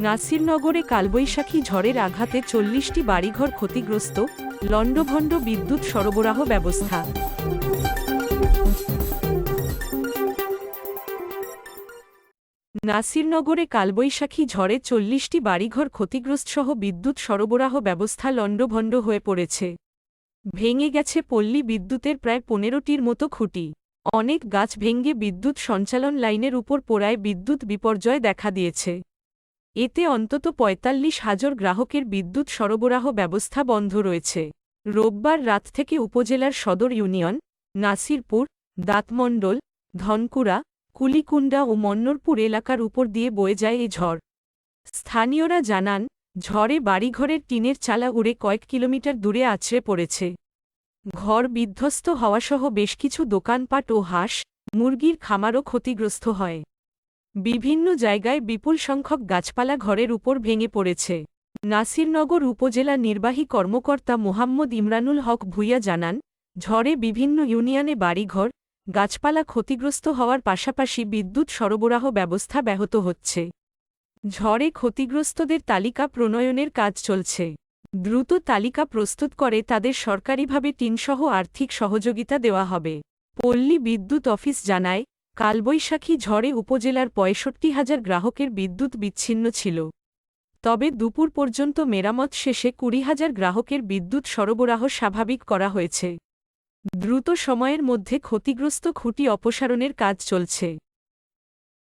নাসিরনগরে কালবৈশাখী ঝড়ের আঘাতে চল্লিশটি বাড়িঘর ক্ষতিগ্রস্ত, লণ্ডভণ্ড বিদ্যুৎ সরবরাহ ব্যবস্থা। নাসিরনগরে কালবৈশাখী ঝড়ে চল্লিশটি বাড়িঘর ক্ষতিগ্রস্ত সহ বিদ্যুৎ সরবরাহ ব্যবস্থা লণ্ডভণ্ড হয়ে পড়েছে। ভেঙে গেছে পল্লী বিদ্যুতের প্রায় পনেরোটির মতো খুঁটি। অনেক গাছ ভেঙে বিদ্যুৎ সঞ্চালন লাইনের উপর পোড়ায় বিদ্যুৎ বিপর্যয় দেখা দিয়েছে। এতে অন্তত পঁয়তাল্লিশ হাজার গ্রাহকের বিদ্যুৎ সরবরাহ ব্যবস্থা বন্ধ রয়েছে। রোববার রাত থেকে উপজেলার সদর ইউনিয়ন, নাসিরপুর, দাঁতমণ্ডল, ধনকুড়া, কুলিকুণ্ডা ও মন্নরপুর এলাকার উপর দিয়ে বয়ে যায় এ ঝড়। স্থানীয়রা জানান, ঝড়ে বাড়িঘরের টিনের চালা উড়ে কয়েক কিলোমিটার দূরে আছড়ে পড়েছে। ঘর বিধ্বস্ত হওয়াসহ বেশ কিছু দোকানপাট ও হাঁস, মুরগির খামারও ক্ষতিগ্রস্ত হয়। বিভিন্ন জায়গায় বিপুল সংখ্যক গাছপালা ঘরের উপর ভেঙে পড়েছে। নাসিরনগর উপজেলা নির্বাহী কর্মকর্তা মোহাম্মদ ইমরানুল হক ভুইয়া জানান, ঝড়ে বিভিন্ন ইউনিয়নে বাড়িঘর, গাছপালা ক্ষতিগ্রস্ত হওয়ার পাশাপাশি বিদ্যুৎ সরবরাহ ব্যবস্থা ব্যাহত হচ্ছে। ঝড়ে ক্ষতিগ্রস্তদের তালিকা প্রণয়নের কাজ চলছে। দ্রুত তালিকা প্রস্তুত করে তাদের সরকারিভাবে টিনসহ আর্থিক সহযোগিতা দেওয়া হবে। পল্লী বিদ্যুৎ অফিস জানায়, কালবৈশাখী ঝড়ে উপজেলার পঁয়ষট্টি হাজার গ্রাহকের বিদ্যুৎ বিচ্ছিন্ন ছিল। তবে দুপুর পর্যন্ত মেরামত শেষে কুড়ি হাজার গ্রাহকের বিদ্যুৎ সরবরাহ স্বাভাবিক করা হয়েছে। দ্রুত সময়ের মধ্যে ক্ষতিগ্রস্ত খুঁটি অপসারণের কাজ চলছে।